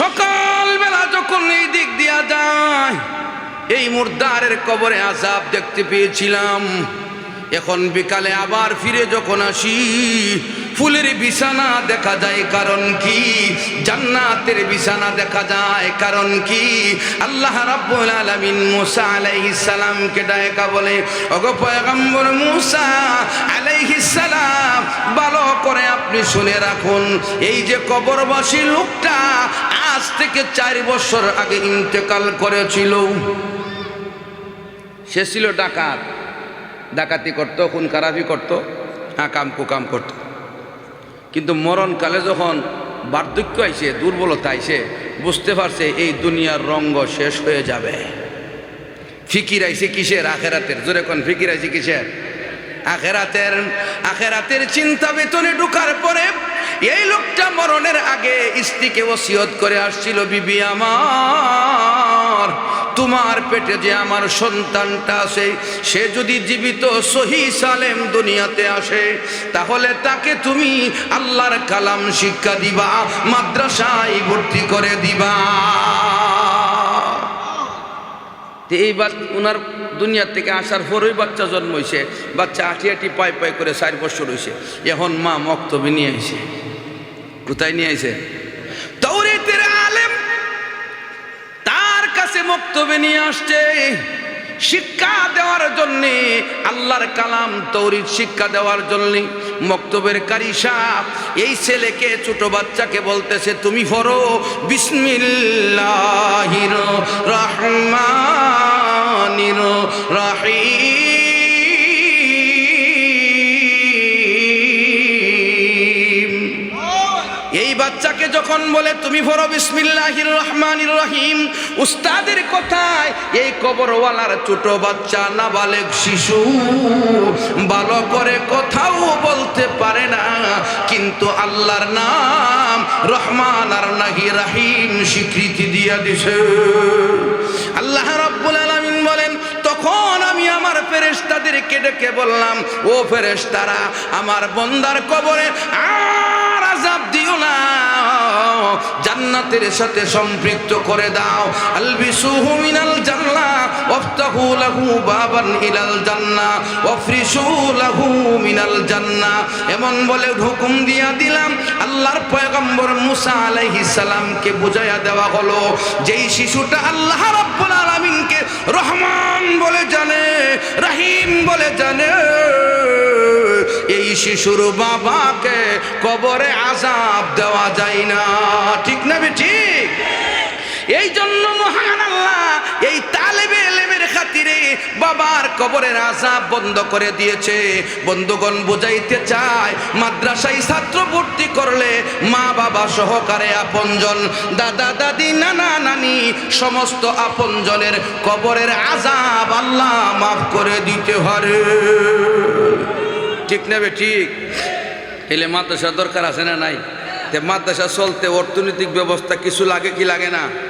সকালবেলা যখন এই দিক দিয়া যায়, এই মুর্দারের কবরে আজাব দেখতে পেয়েছিলাম। এখন বিকালে আবার ফিরে যখন আসি, ফুলের বিছানা দেখা যায়, কারণ কি? জান্নাতের বিছানা দেখা যায়, কারণ কি? আল্লাহ রাব্বুল আলামিন মুসা আলাইহিস সালামকে ডায়কা বলে, ওগো পয়গম্বর মুসা আপনি শুনে রাখুন, এই যে কবরবাসী লোকটা আজ থেকে চার বছর আগে ইন্তেকাল করেছিল। সে ছিল ডাকাত। ডাকাতি করতো খুন খারাপি করতো আকাম কুকাম করতো। কিন্তু মরণকালে যখন বার্ধক্য আইসে, দুর্বলতা আইসে, বুঝতে পারছে এই দুনিয়ার রঙ্গ শেষ হয়ে যাবে। ফিকির আইসে কিসের? আখেরাতের। জোরে কোন ফিকির আইসে কিসের? আখেরাতের আখেরাতের চিন্তা বেতনে ঢুকার পরে এই লোকটা মরণের আগে স্ত্রীকে ওসিয়ত করে আসছিল, বিবি আমার, তোমার পেটে যে আমার সন্তানটা আছে, সে যদি জীবিত সহি সালেম দুনিয়াতে আসে, তাহলে তাকে তুমি আল্লাহর কালাম শিক্ষা দিবা, মাদ্রাসায় ভর্তি করে দিবা। তো এই ওনার দুনিয়ার থেকে আসার পরই বাচ্চা জন্ম হয়েছে বাচ্চা আটি আটি পাই পাই করে চার বছর হয়েছে এখন মা মক্তবে নিয়ে আইছে। কোথায় নিয়ে আলেম তার কাছে মক্তবে নিয়ে আসছে। শিক্ষা দেওয়ার জন্য, আল্লাহর কালাম তৌরিদ শিক্ষা দেওয়ার জন্য। মক্তবের কারি সাপ এই ছেলেকে ছোট বাচ্চাকে বলতেছে তুমি ফরো বিসমিল্লাহির রহমানির রহিম। এই বাচ্চাকে যখন বলে, তুমি ফরো বিসমিল্লাহির রহমানির রহিম উস্তাদের কথায়, এই কবরওয়ালার ছোট বাচ্চা না নাবালেক শিশু, ভালো করে কথাও বলতে পারে না। কিন্তু আল্লাহর নাম রহমান আর নাহি রাহিম স্বীকৃতি দিয়া দিছে। আল্লাহ রাব্বুল আলামিন বলেন, তখন আমি আমার ফেরেশতাদেরকে ডেকে বললাম, ও ফেরেশতারা, আমার বন্দার কবরে আর আজাব দিও না। জান্নাতের সাথে সম্পৃক্ত করে দাও। আলবিসুহু মিনাল জান্নাহ ওয়াফতাহু লাহু বাবান ইলাল জান্নাহ ওয়াফরিশু লাহু মিনাল জান্নাহ এমন বলে হুকুম দিয়া দিলাম, আল্লাহর পয়গম্বর মুসা আলাইহিস সালামকে বুঝাইয়া দেওয়া হলো, যেই শিশুটা আল্লাহ রাব্বুল আলামিনকে রহমান বলে জানে, রহিম বলে জানে শিশুর বাবাকে কবরে আজাব দেওয়া যায় না। ঠিক না বে ঠিক? এই জন্য মহান আল্লাহ এই তালেবে খাতিরে বাবার কবরের আজাব বন্ধ করে দিয়েছে। বন্ধুগণ বুঝাইতে চায়, মাদ্রাসায় ছাত্র ভর্তি করলে মা বাবা সহকারে আপনজন, দাদা, দাদি, নানা, নানি সমস্ত আপনজনের কবরের আজাব আল্লাহ মাফ করে দিতে পারে। ঠিক নেবে, ঠিক। এলে মাদ্রাসা দরকার আছে না নাই? মাদ্রাসা চলতে অর্থনৈতিক ব্যবস্থা কিছু লাগে কি লাগে না?